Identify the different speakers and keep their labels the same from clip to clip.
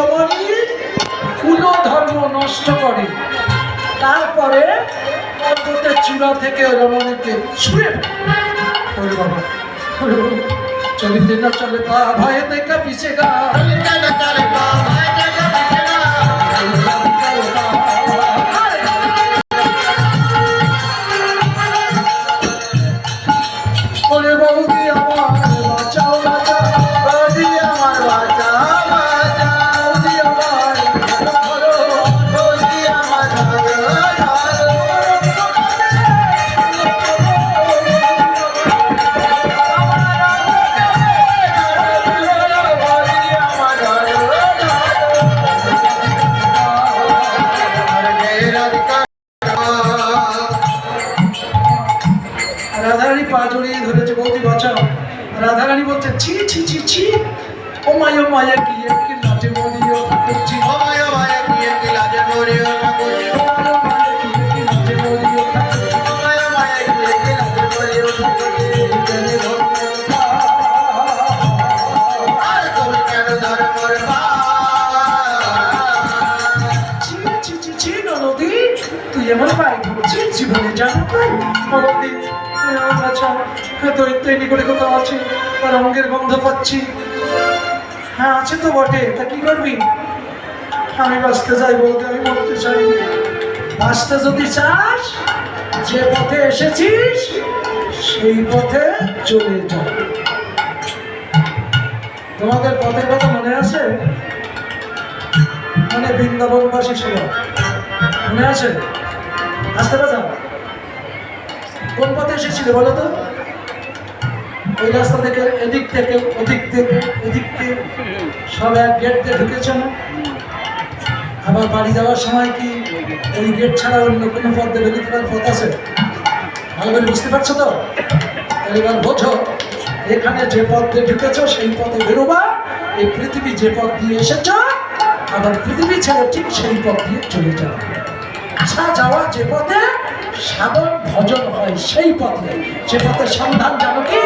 Speaker 1: শিরোমণি কুল ধর্ম নষ্ট করে। তারপরে পর্বতের চূড়া থেকে রমণীকে ছুঁড়ে ওরে বাবা চলিতে না চলে পা ভয়ে দেখা পিছে গা ওরে পা জড়িয়ে ধরেছে বৌদি, বাঁচাও। রাধারানী বলছে, ছি ছি ছি ছি। ও মায়া মায়া কি কি নাচে বৌদি ও করছি ও মায়া মায়া কি কি নাচে বৌদি ও করছি ও মায়া মায়া কি কি নাচে বৌদি ও করছি ও মায়া মায়া কি কি নাচে বৌদি ও করছি কেনে ধর্মের পা আর তুমি কেন ধর্মের পা ছি ছি ছি ছি, ননদি, তুই আমার পায়ে ধরছিস জীবনে জানো তাই করে কোথাও আছে, তার অঙ্গের গন্ধ পাচ্ছি। হ্যাঁ আছে তো বটে, তা কি করবি? আমি বাঁচতে বলতে, আমি চাই। বাঁচতে যদি চাস, যে পথে এসেছিস, সেই পথে চলে যা। তোমাদের পথের কথা মনে আছে? মানে বৃন্দাবনবাসী ছিল মনে আছে? আসতে যাও কোন পথে এসেছিল বলো তো? ওই রাস্তা থেকে, এদিক থেকে, ওদিক থেকে, এদিক থেকে, সব এক গেট দিয়ে ঢুকেছে না? আবার বাড়ি যাওয়ার সময় কি ওই গেট ছাড়া অন্য কোনো পথ দিয়ে বেরোতে পারার পথ আছে? ভালো করে বুঝতে পারছ তো? এবার বোঝো, এখানে যে পথ দিয়ে ঢুকেছো, সেই পথে বেরোবা। এই পৃথিবী যে পথ দিয়ে এসেছ, আবার পৃথিবী ছেড়ে ঠিক সেই পথ দিয়ে চলে যাও। আসা যাওয়া যে পথে সাধন ভজন হয় সেই পথে। যে পথে সন্ধান জানো কি?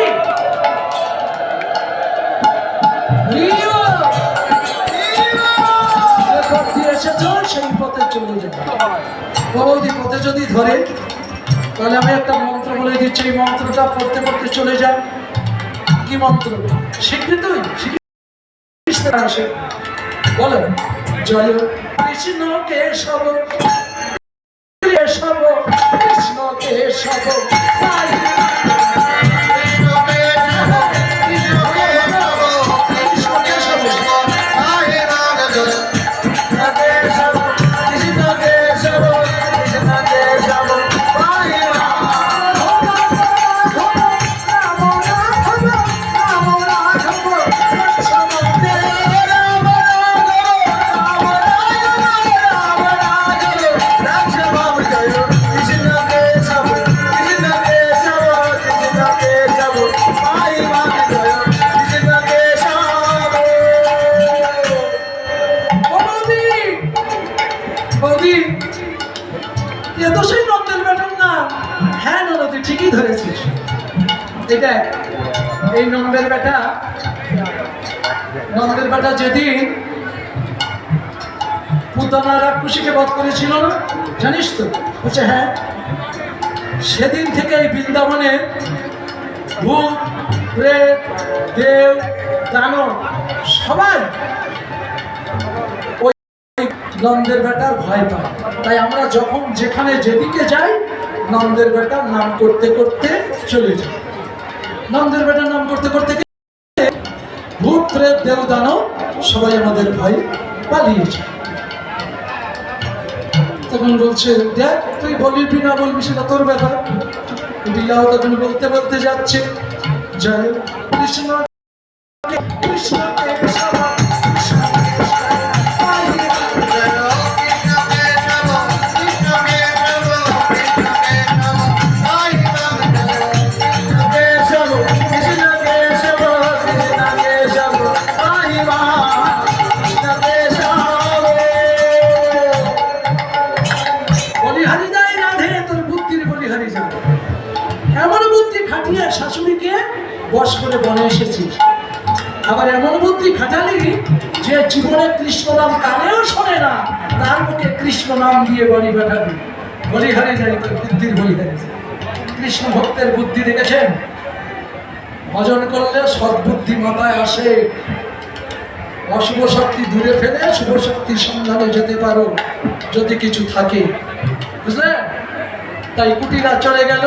Speaker 1: যদি ধরে, তাহলে আমি একটা মন্ত্র বলে দিচ্ছি। এই মন্ত্রটা পড়তে পড়তে চলে যায়। কি মন্ত্র? শিখবি তুই শিখবি আসে বলো। জয় কৃষ্ণ কেশব কৃষ্ণ কেশব ঠিকই ধরেছিস। এটা এই নন্দের বেটা নন্দের বেটা যেদিন পুতনা রাক্ষসীকে বধ করেছিল না, জানিস তো? বলছে হ্যাঁ সেদিন থেকে এই বৃন্দাবনে ভূত, প্রেত দেব দানব সবাই ওই নন্দের বেটার ভয় পায়। তাই আমরা যখন যেখানে যেদিকে যাই নন্দের বেটার নাম করতে করতে চলে যাই নন্দের বেটার নাম করতে করতে ভূত, প্রেত, দেব, দানব সবাই আমাদের ভয় পালিয়ে যায়। তখন বলছে, দেখ, তুই বলবি না বলবি সেটা তোর ব্যাপার। বিলাও তখন বলতে বলতে যাচ্ছে জয় কৃষ্ণ কৃষ্ণ বনে এসেছিস আবার এমন বুদ্ধি খাটালি যে জীবনে কৃষ্ণ নাম কানেও শোনে না, তার মুখে কৃষ্ণ নাম দিয়ে বলি পাঠাবে বলিহারে যাই তো বুদ্ধির বলিহারে। কৃষ্ণ ভক্তের বুদ্ধি দেখেছেন? ভজন করলে সদ্বুদ্ধি মাথায় আসে। অশুভ শক্তি দূরে ফেলে শুভ শক্তির সন্ধানে যেতে পারো, যদি কিছু থাকে। বুঝলেন? তাই কুটিরা চলে গেল।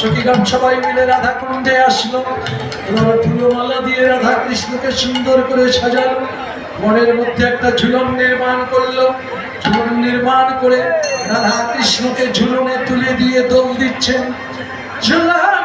Speaker 1: সখীগণ সবাই মিলে রাধা কুণ্ডে আসলো। এবার ফুলমালা দিয়ে রাধা কৃষ্ণকে সুন্দর করে সাজালো। মনের মধ্যে একটা ঝুলন নির্মাণ করল। ঝুলন নির্মাণ করে রাধা কৃষ্ণকে ঝুলনে তুলে দিয়ে দোল দিচ্ছেন। ঝুলানোর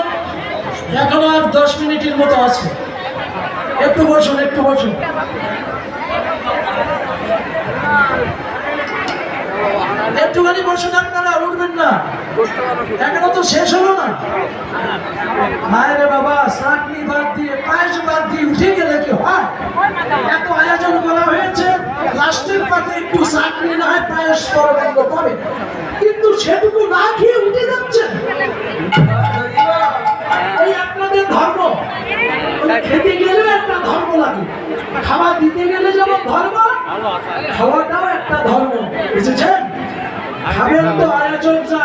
Speaker 1: এখনও
Speaker 2: আর
Speaker 1: দশ মিনিটের মতো আছে। একটু বসুন একটু বসুন। একটুখানি বসুন আপনারা উঠবেন না। এখনও তো শেষ হলো না। মায়ের বাবা, চাটনি বাদ দিয়ে, পায়েস বাদ দিয়ে উঠে গেলে কি হয়? এত আয়োজন করা হয়েছে, লাস্টের পাতে একটু চাটনি না হয়, পায়েস পরবন্ধ পাবে কিন্তু সেটুকু না খেয়ে উঠে যাচ্ছেন। ধর্ম। খেতে গেলেও একটা ধর্ম লাগে। খাওয়া দিতে গেলে যেমন ধর্ম, খাওয়াটাও একটা ধর্ম। বুঝেছেন?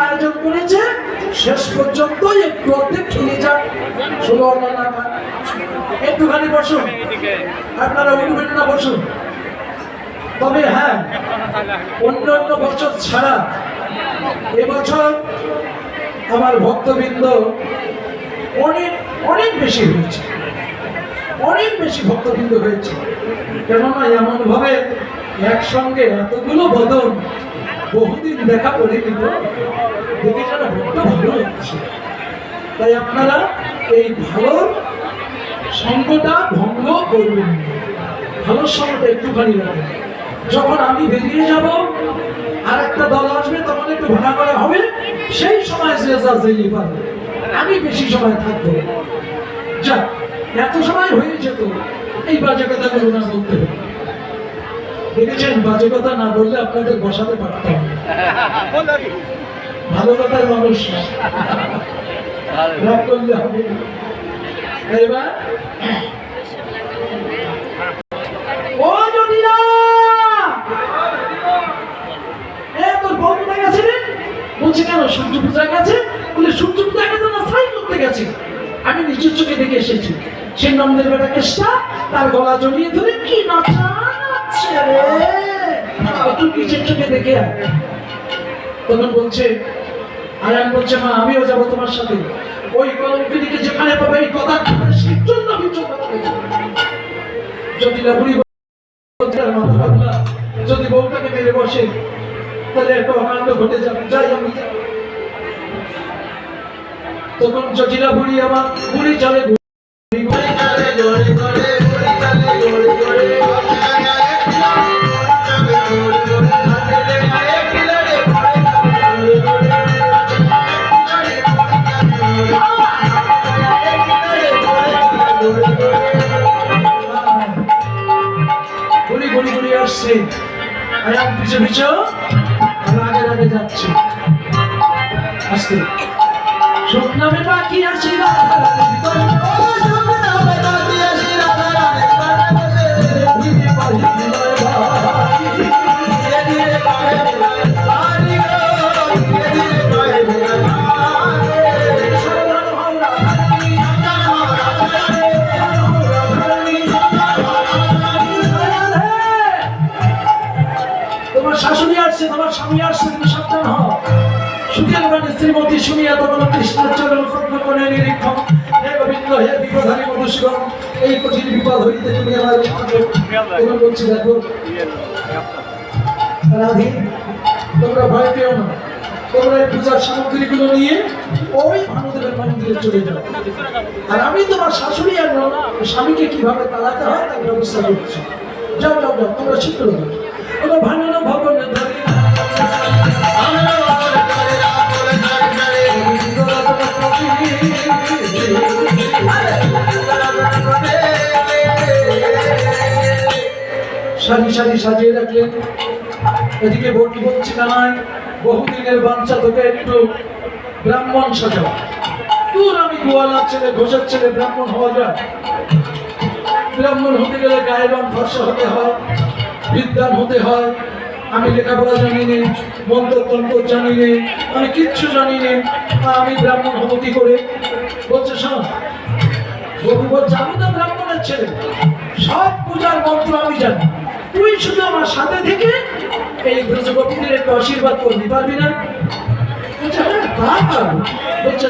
Speaker 1: আয়োজন করেছে, শেষ পর্যন্ত একটু অর্ধেক খেয়ে যান। একটুখানি বসুন। আপনারা উঠবেন না, বসুন। তবে হ্যাঁ অন্য অন্য বছর ছাড়া এবছর আমার ভক্তবৃন্দ অনেক অনেক বেশি হয়েছে। অনেক বেশি ভক্তবৃন্দ হয়েছে। কেননা এমন ভাবে একসঙ্গে এতগুলো বদল বহুদিন দেখা করিনি তো দেখে যেন বড্ড ভালো লাগছে। তাই আপনারা এই ভালো সঙ্গটা ভঙ্গ করবেন। ভালো সঙ্গটা একটুখানি রাখবেন যখন আমি বেরিয়ে যাব আর একটা দল আসবে, তখন একটু ভাড়া করা হবে, সেই সময় যে যা যেয়ে পারবে আমি বেশি সময় থাকব যা এত সময় হয়ে যেত, এই বাজে কথা বলুন না বলতে দেখেছেন, বাজে কথা না বললে আপনাদের বসাতে পারতাম ভালো কথার মানুষ রাগ করলে হবে এবার সূর্য পূজা গেছে? সূর্য গেছে আমি নিজের চোখে দেখে এসেছি। সেই নন্দের বেটা কেষ্টা তার গলা জড়িয়ে ধরে, কি নাচা নাচছে রে চোখে দেখে তখন বলছে, আয়ান বলছে, মা, আমিও যাব তোমার সাথে। ওই কলঙ্কিনীকে যেখানে পাবে, এই কথা সেই জন্য আমি যদি না যদি বউটাকে মেরে বসে, তাহলে একটা অকাণ্ড ঘটে যাবে। যাই আমি যাই। তখন জটিলা বুড়ি আমার বুড়ি চলে ঘুরি আসছে আর আগে আগে যাচ্ছি আসতে শুকনামে বাকি আছে মানে শ্রীমতী শুনিয়া তখন কৃষ্ণের চরণ প্রত্ন করে নিরীক্ষণ হে গোবিন্দ, হে বিপধারী মধুসূদন এই কঠিন বিপদ হইতে তুমি আমার রক্ষা বলছি, দেখো, রাধি, তোমরা ভয় পেও না। তোমরা এই পূজার সামগ্রীগুলো নিয়ে ওই ভানুদেবের মন্দিরে চলে যাও। আর আমি তোমার শাশুড়ি আর স্বামীকে কীভাবে তাড়াতে হয় তার ব্যবস্থা করছি। যাও যাও যাও, তোমরা শীঘ্র যাও। ওরা ভাঙানো ভবনে ধরে সারি সারি সাজিয়ে রাখলেন এদিকে বটি বলছি কানাই বহুদিনের বাঞ্চা তোকে একটু ব্রাহ্মণ সাজাও। দূর আমি গোয়ালার ছেলে, ঘোষের ছেলে ব্রাহ্মণ হওয়া যায়। ব্রাহ্মণ হতে গেলে গায়ের রং ফর্সা হতে হয় বিদ্যান হতে হয়। আমি লেখাপড়া জানি নে মন্ত্রতন্ত্র জানি নে, আমি কিচ্ছু জানি নে আমি ব্রাহ্মণ হব কি করে? বলছে, শোন, বলছে, আমি তো ব্রাহ্মণের ছেলে। সব পূজার মন্ত্র আমি জানি। তুই শুধু আমার সাথে থেকে এই ব্রজগোপীদের একটু আশীর্বাদ করবি, পারবি না? বলছে হ্যাঁ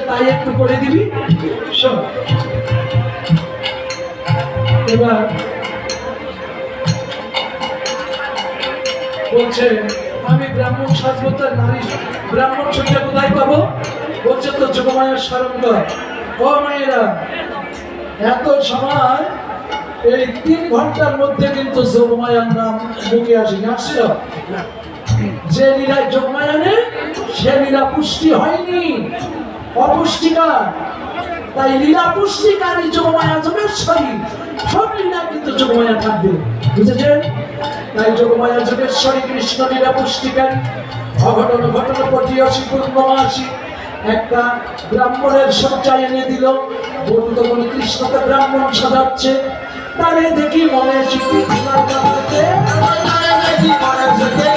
Speaker 1: তাই একটু করে দিবি? এবার বলছে, আমি ব্রাহ্মণ সাজবতার নারী ব্রাহ্মণ সজ্জা কোথায় পাবো? বলছে তো যোগমায়ের স্মরণ কর। ও মায়েরা, এত সময় এই তিন ঘণ্টার মধ্যে কিন্তু যোগমায়ার নাম মুখে আসেনি আসছিল? যে লীলায় যোগমায়ানে সে লীলা পুষ্টি হয়নি। অপুষ্টিকার তাই লীলা পুষ্টিকারী যোগমায়া যোগেশ্বরী সব লীলা কিন্তু যোগমায়া থাকবে। বুঝেছেন? তাই যোগমায়া যোগেশ্বরী কৃষ্ণ লীলা পুষ্টিকারী। অঘটন ঘটন পটিয়সী পূর্ণমাসী একটা ব্রাহ্মণের সজ্জায় এনে দিল। বলু তখন কৃষ্ণকে ব্রাহ্মণ সাজাচ্ছে। তারে দেখি মনে চিঠি তোমার কাছে।
Speaker 2: দেখি মনে
Speaker 1: আয়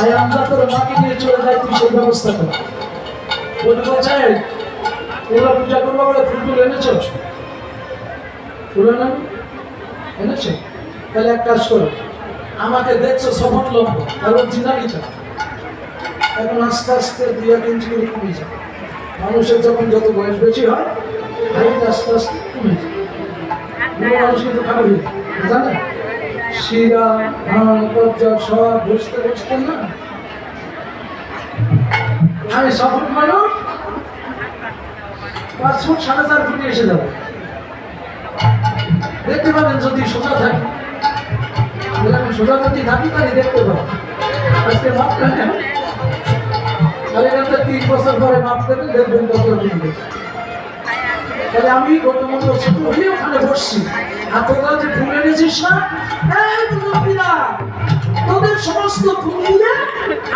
Speaker 1: I am not children that we should আমাকে দেখছ সফল এখন আস্তে আস্তে এক করে কমে যায় মানুষের যখন যত বয়স বেশি হয়, হাইট আস্তে আস্তে কমে যায় মানুষ কিন্তু খারাপ হয়ে জানে? শিরা, ধান সব বসতে বসতে না? আমি সফল মানুষ? পাঁচ ফুট সাড়ে চার ফুটে এসে যাব। দেখতে পাবেন যদি সোজা থাকি। আমি সোজা যদি থাকি, তাহলে দেখতে পাবো। আজকে মাপ নেন আর এখান তিন বছর মাপ তাহলে আমি হয়ে ওখানে বসছি। আর তোরা যে ফুল এনেছিস না তোদের সমস্ত ফুল দিয়ে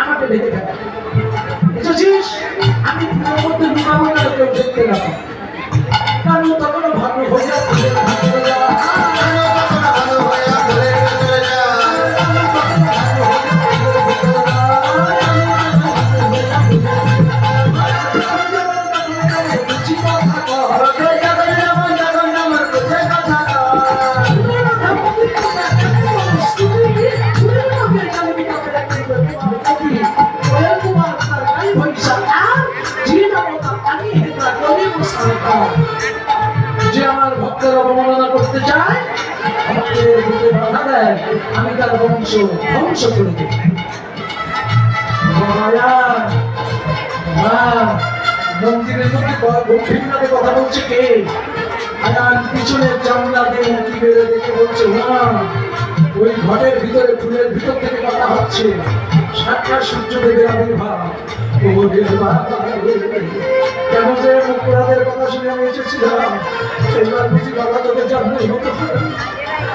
Speaker 1: আমাকে ডেকে থাকে। বুঝেছিস? আমি ফুলের মধ্যে লুকাবো না দেখতে না কারণ তখন ভাগ্য হয়ে ফুলের ধ্বংস করে দেব মন্দিরের মধ্যে গম্ভীরভাবে কথা বলছে কে? আয়ান পিছনে জানলা দিয়ে উঁকি বেড়ে দেখে ওই ঘরের ভিতরে, ফুলের ভিতর থেকে কথা হচ্ছে। সাক্ষাৎ সূর্যদেবের আবির্ভাব। কেন যে মুখপুরাদের কথা শুনে আমি এসেছিলাম। এবার কথা তোকে জানলেই হতো।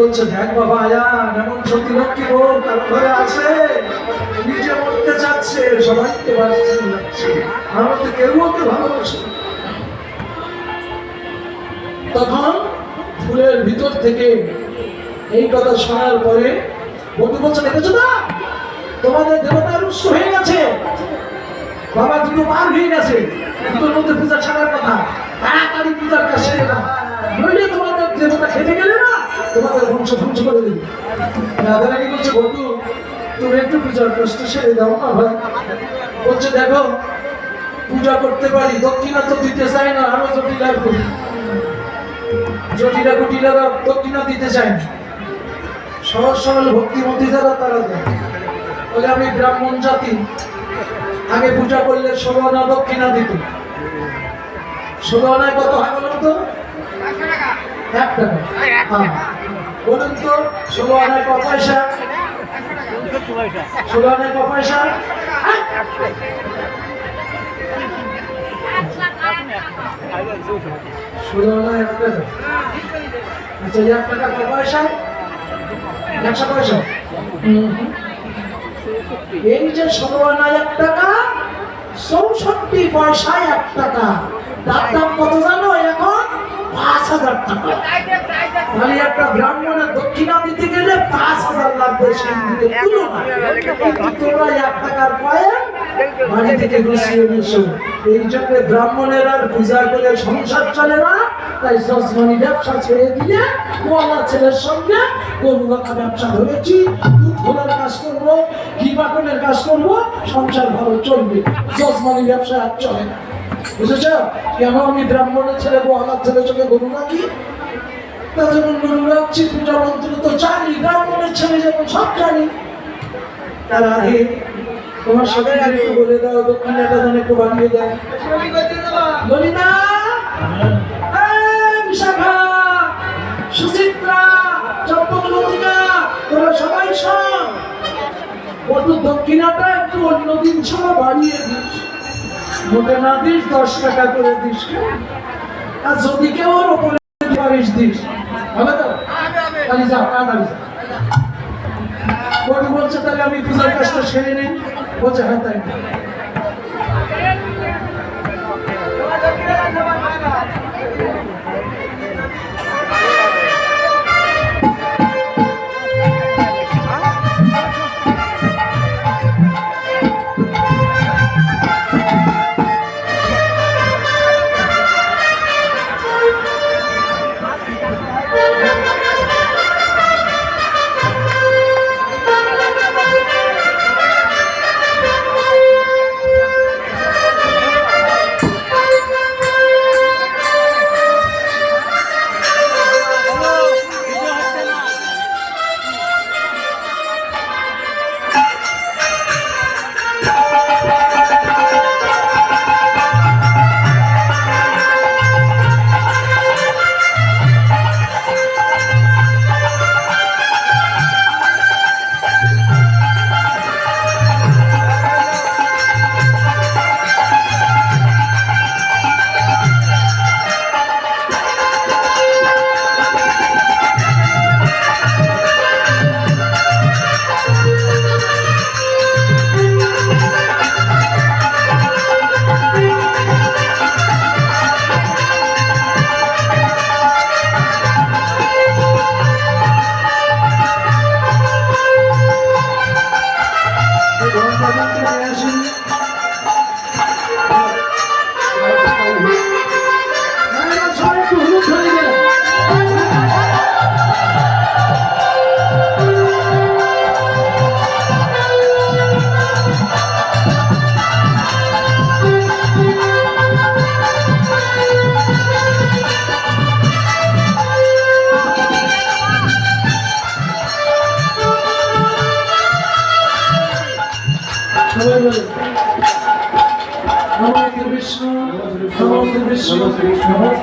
Speaker 1: বলছে দেখ বাবা আয়ান এমন কারও ঘরে আছে। নিজে মরতে চাচ্ছে সবাইকে আমার তো কেউ ওকে ভালোবাসে তখন ফুলের ভিতর থেকে এই কথা শোনার পরে বন্ধু বলছে দেখেছ না তোমাদের দেবতা রুষ্ট হয়ে গেছে। বাবা দুটো পার হয়ে গেছে। পূজা করতে পারি, দক্ষিণা তো দিতে চাই না, আরও জটিলা করি জটিলা কুটিলারা দক্ষিণা দিতে চায় না। সহজ সরল ভক্তিমতী যারা, তারা বলে, আমি ব্রাহ্মণ জাতি আগে পূজা করলে ষোলো আনা দক্ষিণা দিত। ষোলো আনায় কত হয় বলুন তো? এক টাকা। হ্যাঁ। বলুন তো ষোলো আনায় ক পয়সা? ষোলো আনায় ক পয়সা? ষোলো আনায় এক টাকা। আচ্ছা এক টাকা ক পয়সা? একশো পয়সা। এই যে এক টাকা, চৌষট্টি পয়সায় এক টাকা। তার দাম কত জানো এখন ব্রাহ্মণের আর পূজা করে সংসার চলে না। তাই যজমানি ব্যবসা ছেড়ে দিয়ে গোয়ালা ছেলের সঙ্গে গরু ব্যবসা ধরেছি। কাজ করব। বাটনের কাজ করব? সংসার ভালো চলবে। যজমানি ব্যবসা আর চলে না। বুঝেছ? কেন আমি ব্রাহ্মণের ছেলে গোয়ালার ছেলের সঙ্গে গরু রাখি? তা যখন গরু রাখছি পূজা মন্ত্র তো জানি ব্রাহ্মণের ছেলে যেমন সব জানি। তার আগে তোমার সাথে একটু বলে দাও দক্ষিণাটা যেন একটু বানিয়ে দেয় ললিতা! বিশাখা সুচিত্রা চম্পক লতিকা বটু দক্ষিণাটা একটু অন্যদিন ছাড়া বাড়িয়ে দিস। মোটে না দিস, দশ টাকা করে দিস আর যদি কেউ ওর ওপরে পারিস দিস। হবে তো? তাহলে যা, তাড়াতাড়ি যা। বলছে তাহলে আমি পূজার কাজটা সেরে নেই। বলছে হ্যাঁ তাই।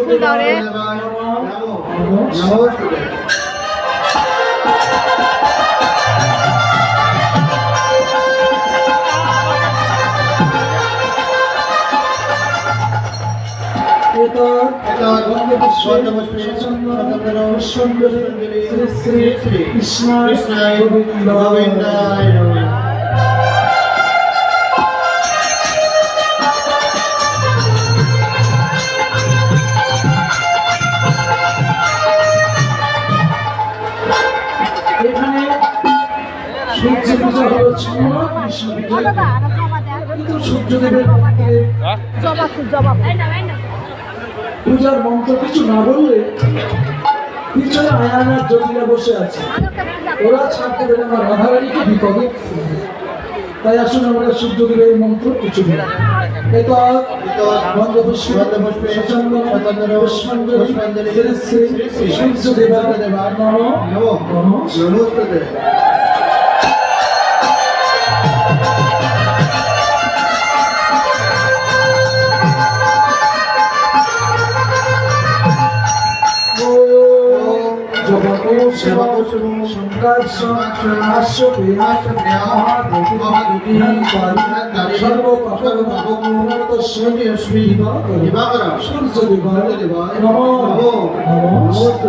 Speaker 3: ফুল দাও রে।
Speaker 2: নমস্তে কৃষ্ণায় গোবিন্দায়
Speaker 1: কিন্তু সূর্যদেবের
Speaker 3: জবাব জবাব
Speaker 1: পূজার মন্ত্র কিছু না বললে পিছনে আয়ানার জ্যোতিরা বসে আছে। ওরা ছাড়তে দেবে না রাধারানীকে বিপদে তাই আসুন আমরা সূর্যদেবের মন্ত্র কিছু সূর্যদেবা দেবা নম
Speaker 2: নমঃ
Speaker 1: নম
Speaker 2: নমস্তে
Speaker 1: সংকার্ষণ আশ্বপে মহাদেবী নম নমঃ নমস্তে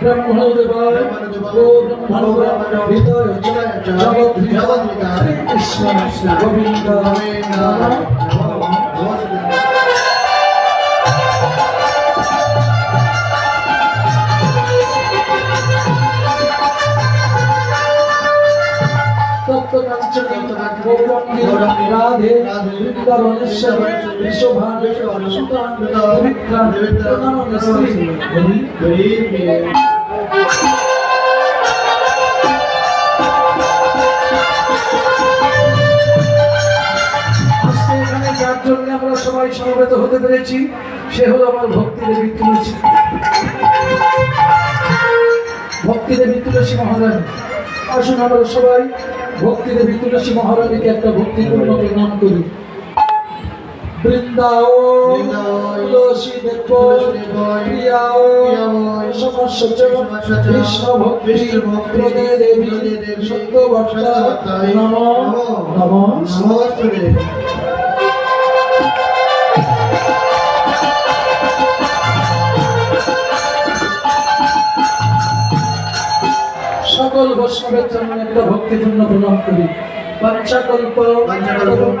Speaker 1: ব্রহ্মদেবায় ও ব্রহ্মাণ্ড হৃদয় জগৎ শ্রী কৃষ্ণ গোবিন্দ রাধে বৃন্দাবনেশ্বরী বিশ্বভানু সুতান পবিত্রান সবাই সমবেত হতে পেরেছি। সে হলো আমার ভক্তি দেবী তুলসী ভক্তি দেবী তুলসী মহারানী আসুন আমরা সবাই ভক্তি দেবী তুলসী মহারানীকে একটা ভক্তিপূর্ণ প্রণাম করি। বৃন্দাও তুলসী দেব প্রিয়াও কৃষ্ণ ভক্তি প্রদে দেবী সত্যবর্তা নম নম।
Speaker 2: নমস্তে
Speaker 1: বৈষ্ণবের জন্য একটা ভক্তিপূর্ণ প্রণাম করি। বাচ্চা কল্প নম নম।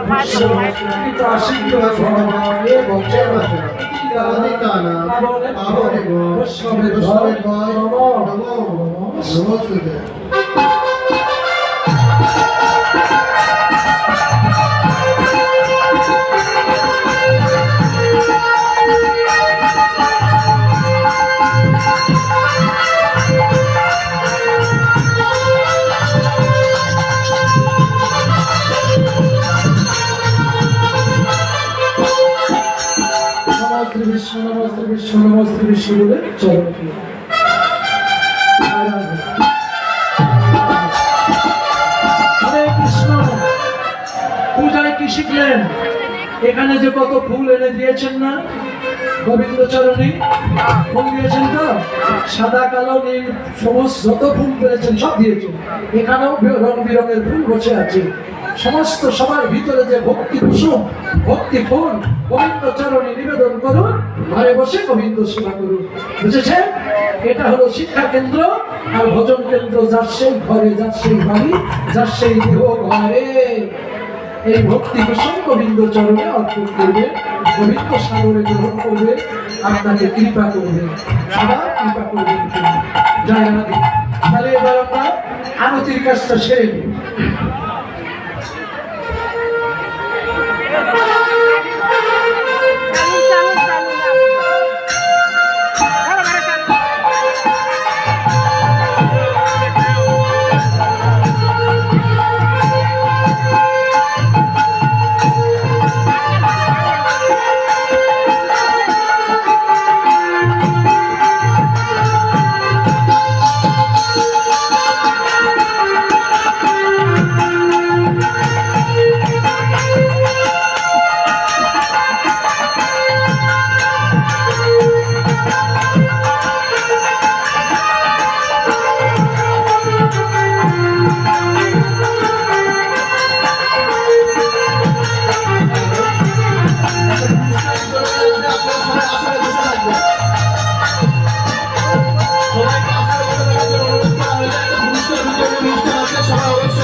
Speaker 1: এখানে যে কত ফুল এনে দিয়েছেন না গোবিন্দ চরণী ফুল দিয়েছেন তো সাদা কালো নীল সমস্ত যত ফুল পেয়েছেন সব দিয়েছেন এখানেও রং বিরঙের ফুল বসে আছে সমস্ত সবার ভিতরে যে ভক্তি কুসুম, ভক্তি ফুল গোবিন্দ চরণে নিবেদন করুন, ঘরে বসে গোবিন্দ সেবা করুন। বুঝেছেন? এটা হলো শিক্ষা কেন্দ্র, আর ভজন কেন্দ্র যার সেই ঘরে, যার সেই বাড়ি, যার সেই দেহ ঘরে। এই ভক্তি কুসুম গোবিন্দ চরণে অর্পণ করবে, গোবিন্দ সাগরে গ্রহণ করবে, আপনাকে কৃপা করবে, সদা কৃপা করবে। জয় তাহলে এবার আরতির কাজটা সেরে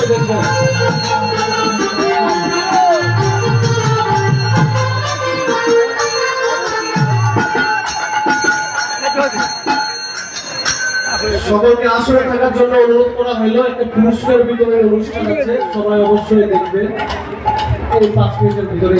Speaker 2: সবাই অবশ্যই দেখবেন সকলকে আসরে থাকার জন্য অনুরোধ করা হলো, একটা পুরস্কার বিতরণের অনুষ্ঠান আছে, সবাই অবশ্যই দেখবে এই পাঁচ মিনিটের ভিতরে